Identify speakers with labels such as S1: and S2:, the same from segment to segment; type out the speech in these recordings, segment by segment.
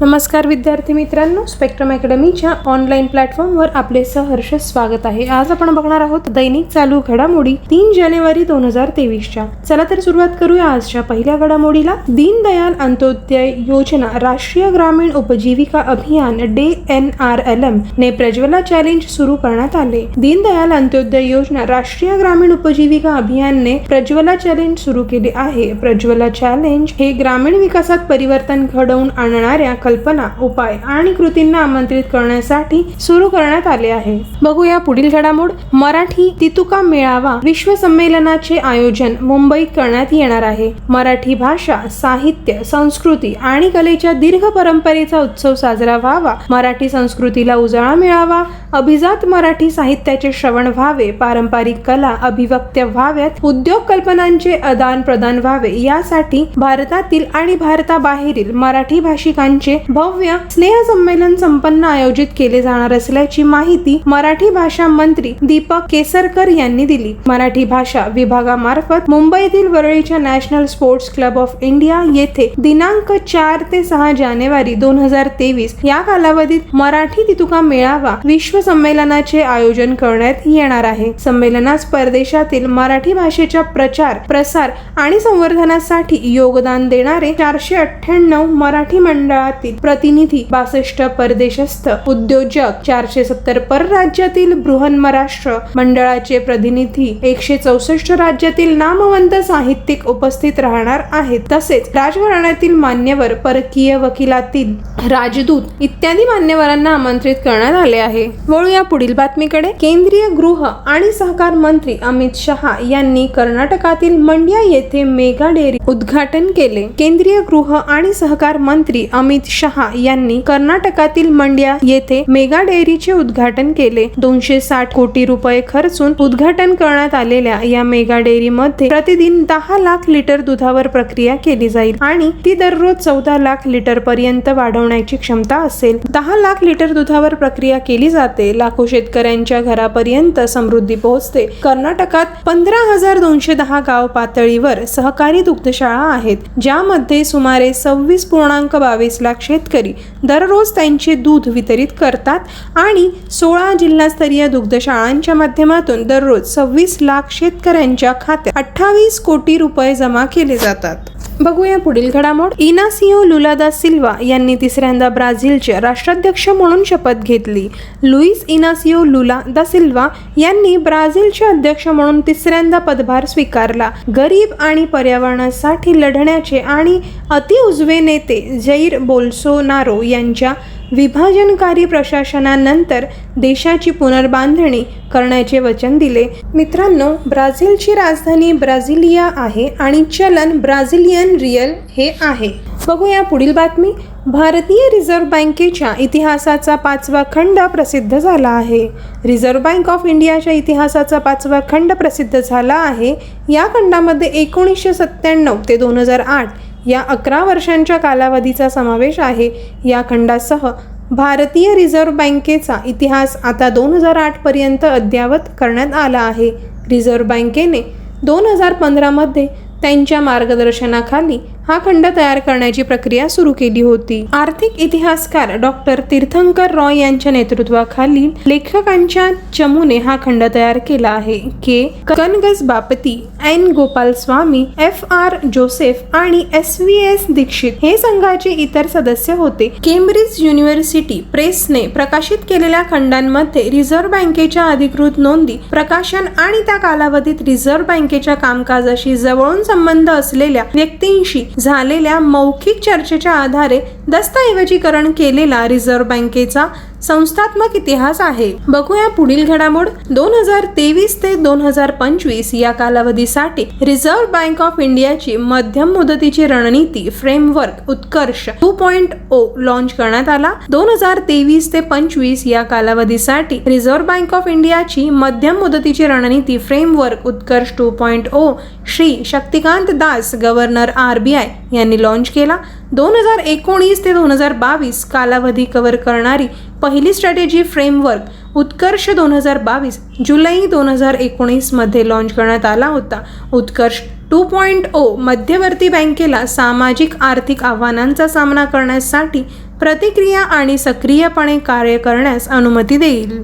S1: नमस्कार विद्यार्थी मित्रांनो स्पेक्ट्रम अकॅडमीच्या ऑनलाईन प्लॅटफॉर्मवर आपले सहर्ष स्वागत आहे. आज आपण बघणार आहोत दैनिक चालू घडामोडी तीन जानेवारी दोन हजार तेवीसच्या. चला तर सुरुवात करूया आजच्या पहिल्या घडामोडीला. दीनदयाल अंत्योदय योजना राष्ट्रीय ग्रामीण उपजीविका अभियान DAY N R L M ने प्रज्वला चॅलेंज सुरू करण्यात आले. दीनदयाल अंत्योदय योजना राष्ट्रीय ग्रामीण उपजीविका अभियानने प्रज्वला चॅलेंज सुरू केले आहे. प्रज्वला चॅलेंज हे ग्रामीण विकासात परिवर्तन घडवून आणणाऱ्या कल्पना उपाय आणि कृतींना आमंत्रित करण्यासाठी सुरू करण्यात आले आहे. बघूया पुढील घडामोड. मराठी तितुका मेळावा विश्व संमेलनाचे आयोजन मुंबईत करण्यात येणार आहे. मराठी भाषा साहित्य संस्कृती आणि कलेच्या दीर्घ परंपरेचा उत्सव साजरा व्हावा. मराठी संस्कृतीला उजाळा मिळावा. अभिजात मराठी साहित्याचे श्रवण व्हावे. पारंपरिक कला अभिव्यक्त व्हाव्यात. उद्योग कल्पनांचे आदान प्रदान व्हावे. यासाठी भारतातील आणि भारताबाहेरील मराठी भाषिकांचे भव्य स्नेह संमेलन संपन्न आयोजित केले जाणार असल्याची माहिती मराठी भाषा मंत्री दीपक केसरकर यांनी दिली. मराठी भाषा विभागामार्फत मुंबईतील वरळीच्या national sports club of India येथे दिनांक चार ते सहा जानेवारी दोन हजार तेवीस या कालावधीत मराठी तितुका मेळावा विश्व संमेलनाचे आयोजन करण्यात येणार आहे. संमेलनास परदेशातील मराठी भाषेच्या प्रचार प्रसार आणि संवर्धनासाठी योगदान देणारे चारशे अठ्ठ्याण्णव मराठी मंडळात मंडळातील प्रतिनिधी बासष्ट परदेशस्थ उद्योजक चारशे सत्तर परराज्यातील बृहन्मराष्ट्र मंडळाचे प्रतिनिधी एकशे चौसष्ट राज्यातील नामवंत साहित्यिक उपस्थित राहणार आहेत. तसेच राजघराण्यातील मान्यवर परकीय वकिलातील राजदूत इत्यादी मान्यवरांना आमंत्रित करण्यात आले आहे. वळूया पुढील बातमीकडे. केंद्रीय गृह आणि सहकार मंत्री अमित शहा यांनी कर्नाटकातील मंड्या येथे मेगा डेअरी उद्घाटन केले. केंद्रीय गृह आणि सहकार मंत्री अमित शहा यांनी कर्नाटकातील मंड्या येथे मेगा डेअरीचे उद्घाटन केले. दोनशे साठ कोटी रुपये खर्चून उद्घाटन करण्यात आलेल्या या मेगा डेअरीमध्ये प्रतिदिन दहा लाख लिटर दुधावर प्रक्रिया केली जाईल आणि ती दररोज चौदा लाख लिटर पर्यंत वाढवण्याची क्षमता असेल. दहा लाख लिटर दुधावर प्रक्रिया केली जाते. लाखो शेतकऱ्यांच्या घरापर्यंत समृद्धी पोहोचते. कर्नाटकात पंधरा हजार दोनशे दहा गाव पातळीवर सहकारी दुग्धशाळा आहेत ज्यामध्ये सुमारे सव्वीस पूर्णांक बावीस लाख शेतकरी दररोज त्यांचे दूध वितरित करतात आणि सोळा जिल्हास्तरीय दुग्धशाळांच्या माध्यमातून दररोज सव्वीस लाख शेतकऱ्यांच्या खात्यात अठ्ठावीस कोटी रुपये जमा केले जातात. बघूया पुढील घडामोड. इनासिओ लुलादा सिल्वा यांनी तिसऱ्यांदा ब्राझीलचे राष्ट्राध्यक्ष म्हणून शपथ घेतली. लुईस इनासिओ लुला दा सिल्वा यांनी ब्राझीलचे अध्यक्ष म्हणून तिसऱ्यांदा पदभार स्वीकारला. गरीब आणि पर्यावरणासाठी लढण्याचे आणि अतिउजवे नेते जैर बोल्सोनारो यांच्या विभाजनकारी प्रशासनानंतर देशाची पुनर्बांधणी करण्याचे वचन दिले. मित्रांनो ब्राझीलची राजधानी ब्राझिलिया आहे आणि चलन ब्राझिलियन रियल हे आहे. बघूया पुढील बातमी. भारतीय रिझर्व्ह बँकेच्या इतिहासाचा पाचवा खंड प्रसिद्ध झाला आहे. रिझर्व्ह बँक ऑफ इंडियाच्या इतिहासाचा पाचवा खंड प्रसिद्ध झाला आहे. या खंडामध्ये एकोणीसशे सत्त्याण्णव ते दोन हजार आठ या अकरा वर्षांच्या कालावधीचा समावेश आहे. या खंडासह भारतीय रिझर्व्ह बँकेचा इतिहास आता दोन हजार आठपर्यंत अद्ययावत करण्यात आला आहे. रिझर्व्ह बँकेने दोन हजार पंधरामध्ये त्यांच्या मार्गदर्शनाखाली हा खंड तयार करण्याची प्रक्रिया सुरू केली होती. आर्थिक इतिहासकार डॉक्टर तीर्थंकर रॉय यांच्या नेतृत्वाखाली लेखकांच्या चमूने हा खंड तयार केला आहे. K. Kanagasabapathi N. Gopalaswami F. R. Joseph आणि एस. व्ही. एस. दीक्षित हे संघाचे इतर सदस्य होते. केम्ब्रिज युनिव्हर्सिटी प्रेसने प्रकाशित केलेल्या खंडांमध्ये रिझर्व्ह बँकेच्या अधिकृत नोंदी प्रकाशन आणि त्या कालावधीत रिझर्व्ह बँकेच्या कामकाजाशी जवळून संबंध असलेल्या व्यक्तींशी झालेल्या मौखिक चर्चेच्या आधारे दस्तऐवजीकरण केलेला रिझर्व्ह बँकेचा संस्थात्मक इतिहास आहे. बघूया पुढील घडामोड. दोन हजार तेवीस ते दोन हजार पंचवीस या कालावधीसाठी रिझर्व्ह बँक ऑफ इंडियाची मध्यम मुदतीची रणनीती framework Utkarsh two point O launch करण्यात आला. दोन हजार तेवीस ते पंचवीस या कालावधीसाठी रिझर्व्ह बँक ऑफ इंडियाची मध्यम मुदतीची रणनीती framework Utkarsh two point O Shri Shaktikanta Das governor R B I यांनी लॉन्च केला. दोन हजार एकोणीस ते दोन हजार बावीस कालावधी कव्हर करणारी पहिली स्ट्रॅटेजी फ्रेमवर्क उत्कर्ष दोन हजार बावीस जुलै दोन हजार एकोणीसमध्ये लॉन्च करण्यात आला होता. उत्कर्ष टू पॉईंट ओ मध्यवर्ती बँकेला सामाजिक आर्थिक आव्हानांचा सामना करण्यासाठी प्रतिक्रिया आणि सक्रियपणे कार्य करण्यास अनुमती देईल.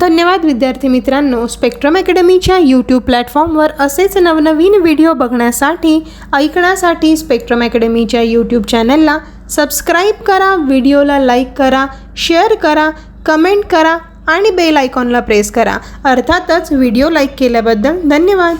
S1: धन्यवाद विद्यार्थी मित्रांनो. स्पेक्ट्रम अकॅडमीच्या यूट्यूब प्लॅटफॉर्मवर असेच नवनवीन व्हिडिओ बघण्यासाठी ऐकण्यासाठी स्पेक्ट्रम अकॅडमीच्या यूट्यूब चॅनलला सबस्क्राईब करा व्हिडिओला लाईक करा शेअर करा कमेंट करा आणि बेल आयकॉनला प्रेस करा. अर्थातच व्हिडिओ लाईक केल्याबद्दल धन्यवाद.